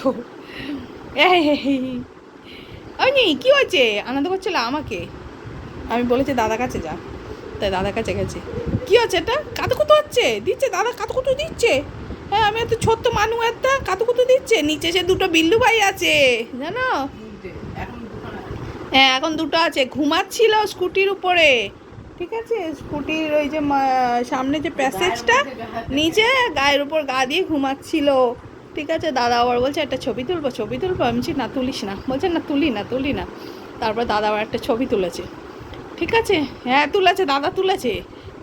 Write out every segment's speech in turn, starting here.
তো। আমি কি হয়েছে? আনন্দ করছিল আমাকে। আমি বলেছি দাদা কাছে যা। তাই দাদার কাছে গেছে। কি হচ্ছে এটা? কাতো কুতো হচ্ছে? দিচ্ছে দাদা কাতো কুতো দিচ্ছে? হ্যাঁ আমি এত ছোট্ট মানুষ একটা কাতো কুতো দিচ্ছে। নিচে সে দুটো বিল্লু ভাই আছে জানো? হ্যাঁ এখন দুটো আছে। ঘুমাচ্ছিল স্কুটির উপরে। ঠিক আছে? স্কুটির ওই যে সামনে যে প্যাসেজটা নিচে গায়ের উপর গা দিয়ে ঘুমাচ্ছিল। ঠিক আছে দাদা আবার বলছে একটা ছবি তুলবো ছবি তুলবো। আমি বলছি, না তুলিস না। বলছে না তুলি না তুলি না। তারপর দাদা আবার একটা ছবি তুলেছে। ঠিক আছে? হ্যাঁ তুলেছে দাদা তুলেছে।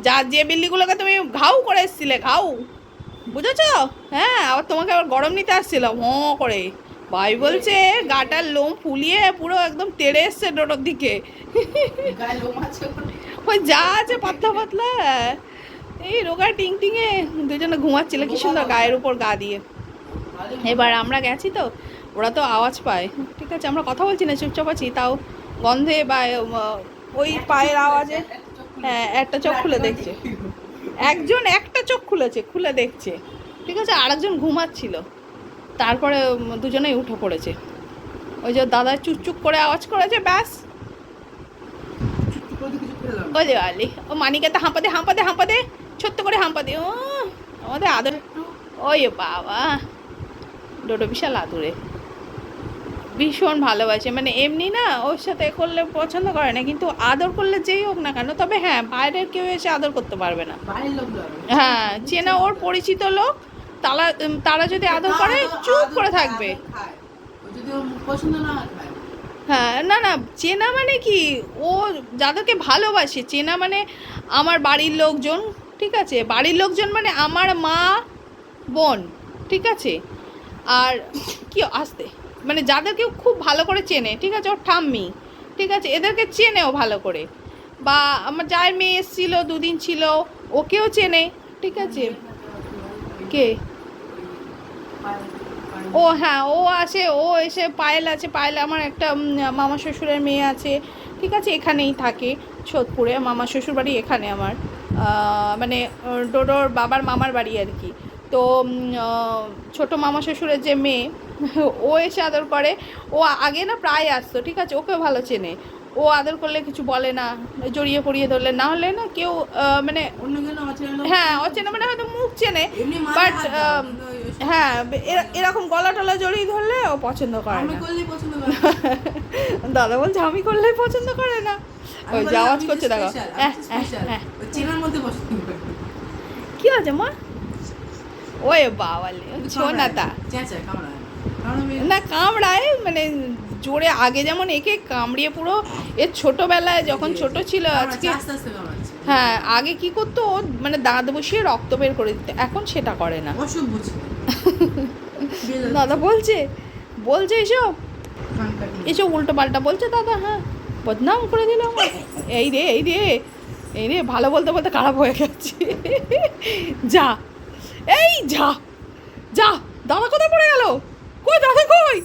যা যে বিল্লিগুলোকে তুমি ঘাউ করে এসছিলে ঘাউ। বুঝেছ? হ্যাঁ আবার তোমাকে আবার গরম নিতে আসছিল হ করে। ভাই বলছে গাটার লোম ফুলিয়ে পুরো একদম তেড়ে এসছে ডোটোর দিকে। ওই যা আছে পাতলা পাতলা। এই রোগা টিং টিংয়ে দুজনে ঘুমাচ্ছিল কি সুন্দর গায়ের উপর গা দিয়ে। এবার আমরা গেছি তো, ওরা তো আওয়াজ পায়। ঠিক আছে, আমরা কথা বলছি না, চুপচাপ আছি, তাও গন্ধে বা ওই পায়ের আওয়াজে হ্যাঁ একটা চোখ খুলে দেখছে। একজন একটা চোখ খুলেছে, খুলে দেখছে। ঠিক আছে, আরেকজন ঘুমাচ্ছিল। তারপরে দুজনেই উঠে পড়েছে। ওই যে দাদা চুকচুক করে আওয়াজ করেছে, ব্যাস। যে আলি, ও মানিকে তো হাঁপাতে হাঁপাতে হাঁপাতে ছোট্ট করে হাঁপাতে ও, আমাদের আদর ওই বাবা। ডোডো বিশাল আদুরে। ভীষণ ভালোবাসে। মানে এমনি না ওর সাথে করলে পছন্দ করে না কিন্তু আদর করলে যেই হোক না কেন তবে হ্যাঁ বাইরের কেউ এসে আদর করতে পারবে না। হ্যাঁ চেনা ওর পরিচিত লোক তারা তারা যদি আদর করে চুপ করে থাকবে। হ্যাঁ না না চেনা মানে কি? ও যাদেরকে ভালোবাসে চেনা মানে আমার বাড়ির লোকজন ঠিক আছে? বাড়ির লোকজন মানে আমার মা বোন ঠিক আছে? আর কি আসতে? মানে যাদেরকে খুব ভালো করে চেনে, ঠিক আছে? ওর ঠাম্মি, ঠিক আছে? এদেরকে চেনেও ভালো করে। বা আমার যার মেয়ে এসেছিল, দুদিন ছিল, ওকেও চেনে, ঠিক আছে? কে? ও হ্যাঁ ও আছে ও এসে পায়েল আছে, পায়েল আমার একটা মামা শ্বশুরের মেয়ে আছে, ঠিক আছে? এখানেই থাকে, সোদপুরে, মামা শ্বশুর বাড়ি এখানে আমার। মানে ডোডোর বাবার মামার বাড়ি আর কি। তো ছোট মামা শ্বশুরের যে মেয়ে ও এসে আদর করে। ও আগে না প্রায় আসতো ঠিক আছে? ওকে ভালো চেনে। ও আদর করলে কিছু বলে না জড়িয়ে পড়িয়ে ধরলে। না হলে না কেউ মানে হ্যাঁ অচেনা মানে হয়তো মুখ চেনে। বাট হ্যাঁ এরা- এরকম গলা টলা জড়িয়ে ধরলে ও পছন্দ করে না। দাদা বলছে আমি করলে পছন্দ করে না? ওই যে আওয়াজ করছে দেখো। হ্যাঁ, হ্যাঁ, হ্যাঁ। কি আছে মা? ওই বাবালে কামড়াবে না কামড়ায় মানে জোরে আগে যেমন একে কামড়িয়ে পুরো এর ছোটবেলায় যখন ছোট ছিল আজকে হ্যাঁ আগে কি করতো ও মানে দাঁত বসিয়ে রক্ত বের করে দিত এখন সেটা করে না। দাদা বলছে বলছে এসব? এসব উল্টো পাল্টা বলছে দাদা হ্যাঁ বদনাম করে দিল আমার এই রে এই রে এই রে ভালো বলতে বলতে খারাপ হয়ে গেছে। যা এই যা যা, দাদা কোথায় পড়ে গেল? কই দাদা কই?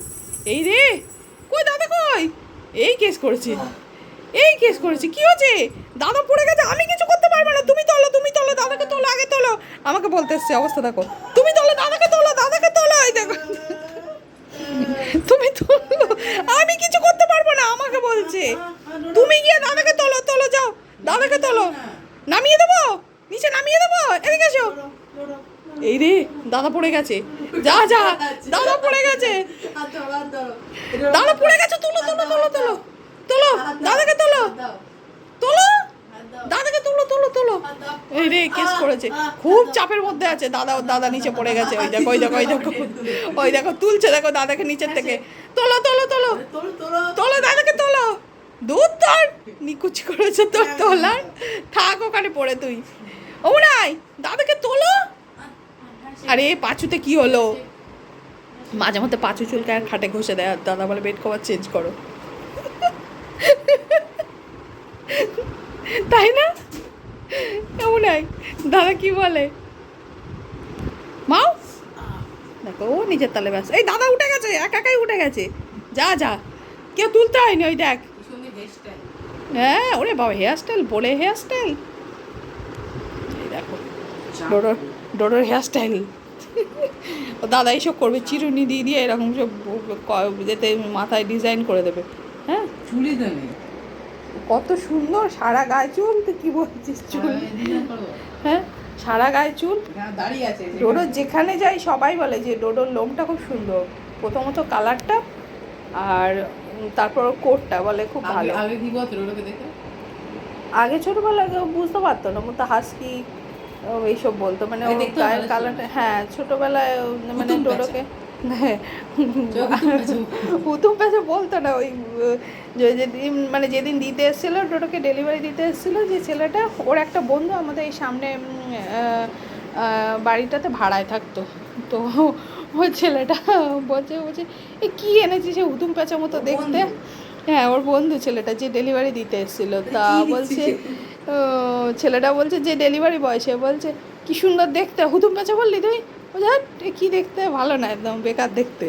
এই রে, কই দাদা কই? এই কেস করেছে, এই কেস করেছে, কি হয়েছে? দাদা পড়ে গেছে, আমি কিছু করতে পারব না, তুমি তোলো তুমি তোলো, দাদাকে তোলো, আগে তোলো। আমাকে বলতে এসছে, অবস্থা দেখো। তুমি তোলো, দাদাকে তোলো দাদাকে তোলো, এই দেখো। তুমি তোলো, আমি কিছু করতে পারব না আমাকে বলছে তুমি গিয়ে দাদাকে তোলো তোলো যাও দাদাকে তোলো নামিয়ে দেবো নিচে নামিয়ে দেবো এদিকে এসো এই রে দাদা পড়ে গেছে। যা যা দাদা পড়ে গেছে। দাদা পড়ে গেছে তোলো তোলো তোলো তোলো তোলো দাদাকে তোলো তোলো দাদাকে তোলো তোলো তোলো। এই রে কেস করেছে। খুব চাপের মধ্যে আছে দাদা দাদা নিচে পড়ে গেছে। ওই দেখো ওই দেখো ওই দেখো ওই দেখো তুলছে দেখো দাদাকে নিচের থেকে। তোলো তোলো তোলো তোলো, দাদাকে তোলো। দুধ তোর নিকুচি করেছে তোর তোলার। থাক ওখানে পড়ে তুই। ও নাই দাদাকে তোলো। আরে, পাঁচুতে কি হলো? মাঝে মধ্যে পাঁচু চুলকে আর খাটে ঘষে দেয়, আর দাদা বলে বেড কভার চেঞ্জ করো। তাই না? এমন দাদা কি বলে? মাও? দেখো, ও নিজের তালে ব্যস্ত। এই, দাদা উঠে গেছে, একা একাই উঠে গেছে। যা যা। কেউ তুলতে হয়নি ওই দেখ। হ্যাঁ ওরে বাবা হেয়ার স্টাইল বলে হেয়ার স্টাইল দেখো। ডোডোর ডোডোর হেয়ার স্টাইল ও দাদা এইসব করবে চিরুনি দিয়ে দিয়ে এরকম সব যেতে মাথায় ডিজাইন করে দেবে। হ্যাঁ? তো নেই কত সুন্দর সারা গায়ে চুল তুই কি বলছিস চুল? হ্যাঁ সারা গায়ে চুল? এখানে দাঁড়িয়ে আছে। ডোডো যেখানে যাই সবাই বলে যে ডোডোর লোমটা খুব সুন্দর। প্রথমত কালারটা আর তারপর কোটটা বলে খুব ভালো। আগে কি করতো ওটাকে দেখে? আগে ছোটবেলায় কেউ বুঝতে পারতো না মতো হাসকি ও এইসব বলতো। মানে ওর গায়ের কালারটা হ্যাঁ ছোটবেলায় মানে হুতুম প্যাঁচা। ডোডোকে হ্যাঁ হুতুম প্যাঁচা। বলতো না ওই যে যেদিন মানে যেদিন দিতে এসেছিল টোটোকে ডেলিভারি দিতে এসেছিল যে ছেলেটা ওর একটা বন্ধু আমাদের এই সামনে বাড়িটাতে ভাড়ায় থাকতো। তো ওই ছেলেটা বলছে বলছে এ কী এনেছি সে হুতুম প্যাঁচা মতো দেখতে? হ্যাঁ ওর বন্ধু ছেলেটা যে ডেলিভারি দিতে এসেছিল। তা বলছে ছেলেটা বলছে যে ডেলিভারি বয় সে বলছে কি সুন্দর দেখতে হুতুম প্যাঁচা বললি তুই? "হ্যাট, এ কি দেখতে? ভালো না একদম বেকার দেখতে।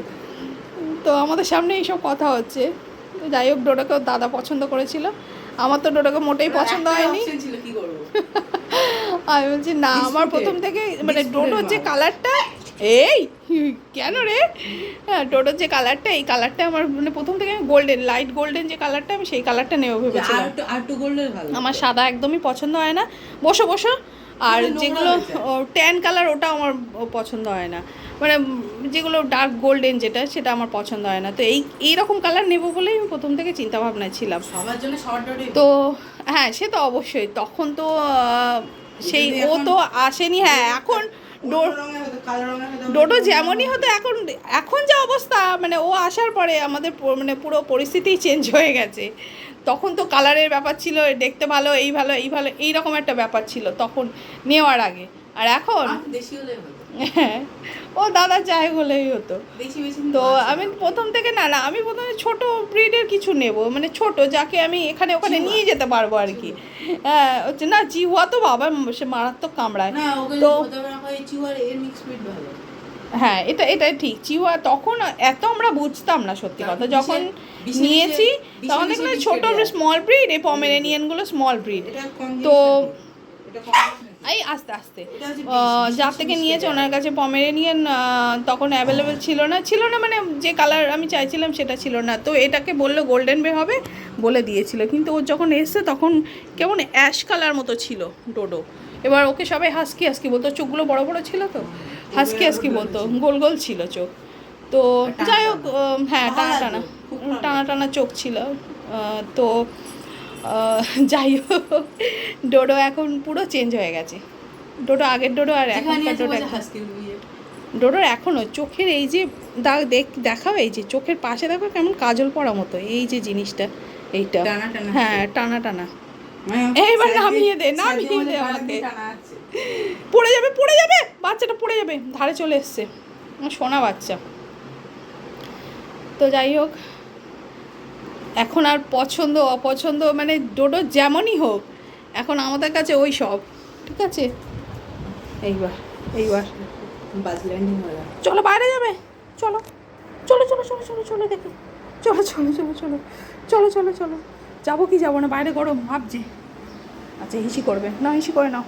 তো আমাদের সামনে এইসব কথা হচ্ছে। তো যাই হোক ডোডোকেও দাদা পছন্দ করেছিল। আমার তো ডোডোকে মোটেই পছন্দ হয়নি। কি করব? আমি বলছি না আমার প্রথম থেকে মানে ডোডোর যে কালারটা এই কেন রে? হ্যাঁ ডোডোর যে কালারটা এই কালারটা আমার মানে প্রথম থেকে আমি গোল্ডেন লাইট গোল্ডেন যে কালারটা আমি সেই কালারটা নেব ভেবেছিলাম। আমার সাদা একদমই পছন্দ হয় না। বসো বসো। আর যেগুলো হয়ে ট্যান কালার ওটা আমার পছন্দ হয় না। মানে যেগুলো ডার্ক গোল্ডেন যেটা সেটা আমার পছন্দ হয় না। তো এই এইরকম কালার নেব বলেই আমি প্রথম থেকে চিন্তা ভাবনায় ছিলাম তো হ্যাঁ সে তো অবশ্যই। তখন তো সেই ও তো আসেনি। হ্যাঁ এখন ডোডো যেমনই হতো এখন এখন যা অবস্থা মানে ও আসার পরে আমাদের মানে পুরো পরিস্থিতিই চেঞ্জ হয়ে গেছে। তখন তো কালারের ব্যাপার ছিল দেখতে ভালো এই ভালো এই ভালো এইরকম একটা ব্যাপার ছিল তখন নেওয়ার আগে। আর এখন আর দেশি হলে হতো। হ্যাঁ, ও দাদা চাই হলেই হতো। তো আমি প্রথম থেকে না না আমি প্রথমে ছোট ব্রিডের কিছু নেব মানে ছোট যাকে আমি এখানে ওখানে নিয়ে যেতে পারব আর কি। হ্যাঁ হচ্ছে না জিহুয়া তো বাবা সে মারাত্মক কামড়ায়। না তো হয় এটা এটা ঠিক চিহুয়া তখন এত আমরা বুঝতাম না সত্যি কথা। যখন নিয়েছি তখন দেখলাম ছোট স্মল ব্রিড এই পমেরেনিয়ানগুলো স্মল ব্রিড তো- এই আস্তে আস্তে। যার থেকে নিয়েছে ওনার কাছে পমেরেনিয়ান তখন অ্যাভেলেবেল ছিল না। ছিল না মানে যে কালার আমি চাইছিলাম সেটা ছিল না। তো এটাকে বলল গোল্ডেন বে হবে বলে দিয়েছিল। কিন্তু ও যখন এসছে তখন কেমন অ্যাশ কালার মতো ছিল ডোডো এবার ওকে সবাই হাসকি হাসকি বলতো। চোখগুলো বড় বড় ছিল তো? হাসকি হাসকি বলতো। গোল গোল ছিল চোখ। তো যাই হোক হ্যাঁ টানা টানা। টানা টানা চোখ ছিল। তো যাই হোক ডোডো এখন পুরো চেঞ্জ হয়ে গেছে। ডোডো আগের ডোডো আর এখনকার ডোডো বিয়ে ডোডোর এখনও চোখের এই যে দাগ দেখ দেখাও এই যে চোখের পাশে দেখো কেমন কাজল পড়া মতো এই যে জিনিসটা এইটা। টানা টানা। হ্যাঁ টানা টানা। মানে এইবার নামিয়ে দে, নামিয়ে দে আমাকে। পড়ে যাবে পড়ে যাবে বাচ্চাটা পড়ে যাবে ধারে চলে এসছে। সোনা বাচ্চা। তো যাই হোক এখন আর পছন্দ অপছন্দ মানে ডোডো যেমনই হোক এখন আমাদের কাছে ওই সব ঠিক আছে? এইবার এইবার। চলো বাইরে যাবে চলো চলো চলো চলো চলো চলো দেখি। চলো চলো চলো চলো চলো চলো চলো। যাব কি যাব না বাইরে গরম ভাবছে। আচ্ছা হিসি করবে না হিসি করে নাও।